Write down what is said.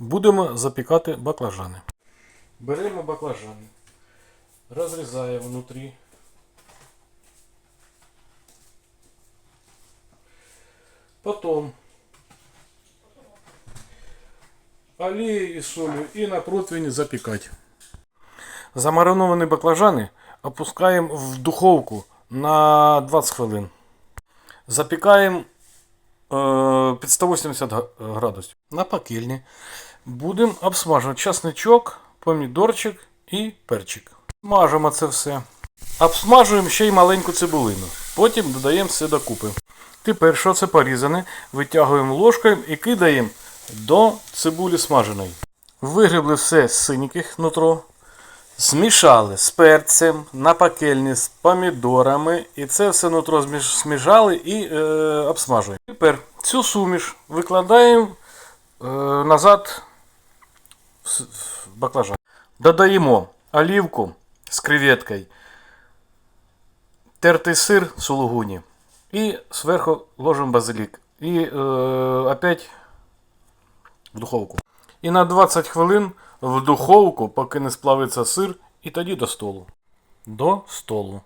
Будемо запікати баклажани. Беремо баклажани, розрізаємо внутрі. Потом олією і солью і на противні запікати. Замариновані баклажани опускаємо в духовку на 20 хвилин. Запікаємо е, під 180 градусів. На пекельні будемо обсмажувати часничок, помідорчик і перчик. Смажимо це все. Обсмажуємо ще й маленьку цибулину. Потім додаємо все докупи. Тепер, що це порізане, витягуємо ложкою і кидаємо до цибулі смаженої. Вигребли все з синьких нутро. Змішали з перцем на пекельні, з помідорами. І це все нутро зміш- смішали і е, обсмажуємо. Тепер цю суміш викладаємо е, назад в с- в баклажан. Додаємо олівку з креветкою, тертий сир сулугуні і зверху ложимо базилік. І е, опять в духовку. І на 20 хвилин в духовку, поки не сплавиться сир, і тоді до столу. До столу.